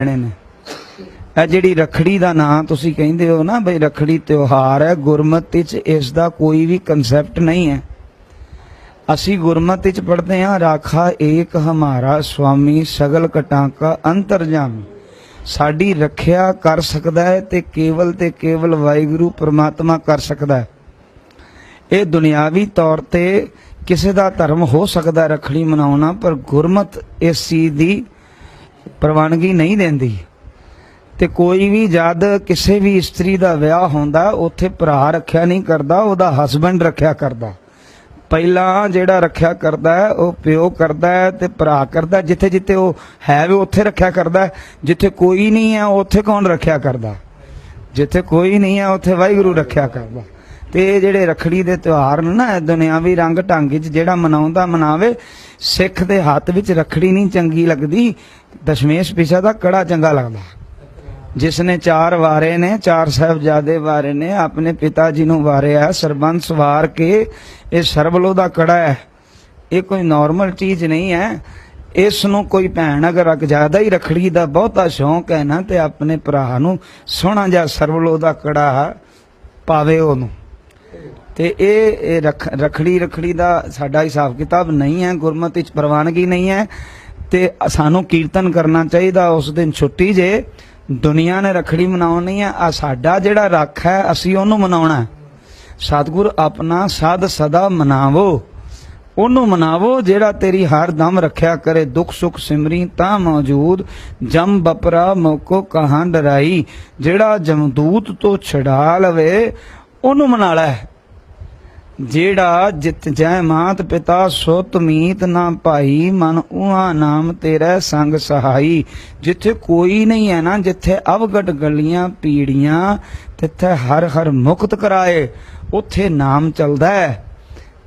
ਨੇ। ਇਹ ਜਿਹੜੀ ਰਖੜੀ ਦਾ ਨਾਂ ਤੁਸੀਂ ਕਹਿੰਦੇ ਹੋ ਨਾ ਬਈ ਰਖੜੀ ਤਿਉਹਾਰ ਹੈ, ਗੁਰਮਤਿ ਚ ਇਸ ਦਾ ਕੋਈ ਵੀ ਕਨਸੈਪਟ ਨਹੀਂ ਹੈ। ਅਸੀਂ ਗੁਰਮਤਿ ਚ ਪੜ੍ਹਦੇ ਹਾਂ, ਰਾਖਾ ਏਕ ਹਮਾਰਾ ਸੁਆਮੀ ਸਗਲ ਕਟਾਂਕਾ ਅੰਤਰਜਾਮੀ। ਸਾਡੀ ਰੱਖਿਆ ਕਰ ਸਕਦਾ ਹੈ ਤੇ ਕੇਵਲ ਤੇ ਕੇਵਲ ਵਾਹਿਗੁਰੂ ਪ੍ਰਮਾਤਮਾ ਕਰ ਸਕਦਾ ਹੈ। ਇਹ ਦੁਨਿਆਵੀ ਤੌਰ ਤੇ ਕਿਸੇ ਦਾ ਧਰਮ ਹੋ ਸਕਦਾ ਹੈ ਰੱਖੜੀ ਮਨਾਉਣਾ, ਪਰ ਗੁਰਮਤ ਇਸ ਚੀਜ਼ ਦੀ ਪ੍ਰਵਾਨਗੀ ਨਹੀਂ ਦਿੰਦੀ। ਤੇ ਕੋਈ ਵੀ ਜਦ ਕਿਸੇ ਵੀ ਇਸਤਰੀ ਦਾ ਵਿਆਹ ਹੁੰਦਾ, ਉੱਥੇ ਭਰਾ ਰੱਖਿਆ ਨਹੀਂ ਕਰਦਾ, ਉਹਦਾ ਹਸਬੰਡ ਰੱਖਿਆ ਕਰਦਾ। ਪਹਿਲਾਂ ਜਿਹੜਾ ਰੱਖਿਆ ਕਰਦਾ, ਉਹ ਪਿਓ ਕਰਦਾ ਹੈ ਤੇ ਭਰਾ ਕਰਦਾ। ਜਿੱਥੇ ਜਿੱਥੇ ਉਹ ਹੈ, ਵੀ ਉੱਥੇ ਰੱਖਿਆ ਕਰਦਾ ਜਿੱਥੇ ਕੋਈ ਨਹੀਂ ਹੈ, ਉੱਥੇ ਕੌਣ ਰੱਖਿਆ ਕਰਦਾ? ਜਿੱਥੇ ਕੋਈ ਨਹੀਂ ਹੈ, ਉੱਥੇ ਵਾਹਿਗੁਰੂ ਰੱਖਿਆ ਕਰਦਾ। ਤੇ ਇਹ ਜਿਹੜੇ ਰਖੜੀ ਦੇ ਤਿਉਹਾਰ ਨੇ ਨਾ ਦੁਨਿਆਵੀ ਰੰਗ ਢੰਗ ਵਿੱਚ ਜਿਹੜਾ ਮਨਾਉਂਦਾ ਮਨਾਵੇ, ਸਿੱਖ ਦੇ ਹੱਥ ਵਿੱਚ ਰਖੜੀ ਨਹੀਂ ਚੰਗੀ ਲੱਗਦੀ, ਦਸ਼ਮੇਸ਼ ਪਿਛਾ ਦਾ ਕੜਾ ਚੰਗਾ ਲੱਗਦਾ। ਜਿਸ ਨੇ ਚਾਰ ਵਾਰੇ ਨੇ, ਚਾਰ ਸਾਹਿਬਜ਼ਾਦੇ ਵਾਰੇ ਨੇ, ਆਪਣੇ ਪਿਤਾ ਜੀ ਨੂੰ ਵਾਰਿਆ ਸਰਬੰਸ ਵਾਰ ਕੇ ਇਹ ਸਰਬਲੋ ਦਾ ਕੜਾ ਹੈ। ਇਹ ਕੋਈ ਨਾਰਮਲ ਚੀਜ਼ ਨਹੀਂ ਹੈ। ਇਸ ਨੂੰ ਕੋਈ ਭੈਣ ਅਗਰ ਰੱਖ ਜਾਦਾ ਹੀ ਰਖੜੀ ਦਾ ਬਹੁਤਾ ਸ਼ੌਂਕ ਹੈ ਨਾ, ਤੇ ਆਪਣੇ ਭਰਾ ਨੂੰ ਸੋਹਣਾ ਜਿਹਾ ਸਰਬਲੋ ਦਾ ਕੜਾ ਪਾਵੇ ਉਹਨੂੰ। ਤੇ ਇਹ ਇਹ ਰਖ- ਰਖੜੀ ਰਖੜੀ ਦਾ ਸਾਡਾ ਹਿਸਾਬ ਕਿਤਾਬ ਨਹੀਂ ਹੈ, ਗੁਰਮਤਿ ਚ ਪ੍ਰਵਾਨਗੀ ਨਹੀਂ ਹੈ ਤੇ ਸਾਨੂੰ ਕੀਰਤਨ ਕਰਨਾ ਚਾਹੀਦਾ, ਉਸ ਦਿਨ ਛੁੱਟੀ ਜੇ, ਦੁਨੀਆ ਨੇ ਰਖੜੀ ਮਨਾਉਣੀ ਹੈ, ਆ ਸਾਡਾ ਜਿਹੜਾ ਰੱਖ ਹੈ, ਅਸੀਂ ਉਹਨੂੰ ਮਨਾਉਣਾ ਹੈ। ਸਤਿਗੁਰ, ਆਪਣਾ ਸਾਧ ਸਦਾ ਮਨਾਵੋ, ਉਹਨੂੰ ਮਨਾਵੋ ਜਿਹੜਾ ਤੇਰੀ ਹਰ ਦਮ ਰੱਖਿਆ ਕਰੇ, ਦੁੱਖ ਸੁੱਖ ਸਿਮਰੀ ਤਾਂ ਮੌਜੂਦ, ਜਮ ਬਪਰਾ ਮੋਕੋ ਕਹਾਂ ਡਰਾਈ ਜਿਹੜਾ ਜਮਦੂਤ ਤੋਂ ਛਡਾ ਲਵੇ ਉਹਨੂੰ ਮਨਾ ਲੈ। ਜਿਹੜਾ ਜਿਤ ਜੈ ਮਾਤ ਪਿਤਾ ਸੁਤ ਮੀਤ ਨਾ ਭਾਈ ਮਨ ਉਹਾ ਨਾਮ ਤੇਰਾ ਸੰਗ ਸਹਾਈ। ਜਿੱਥੇ ਕੋਈ ਨਹੀਂ ਹੈ ਨਾ, ਜਿੱਥੇ ਅਵਗਟ ਗਲੀਆਂ ਪੀੜੀਆਂ, ਤਿੱਥੇ ਹਰ ਹਰ ਮੁਕਤ ਕਰਾਏ। ਉੱਥੇ ਨਾਮ ਚੱਲਦਾ ਹੈ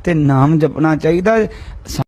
ਤੇ ਨਾਮ ਜਪਣਾ ਚਾਹੀਦਾ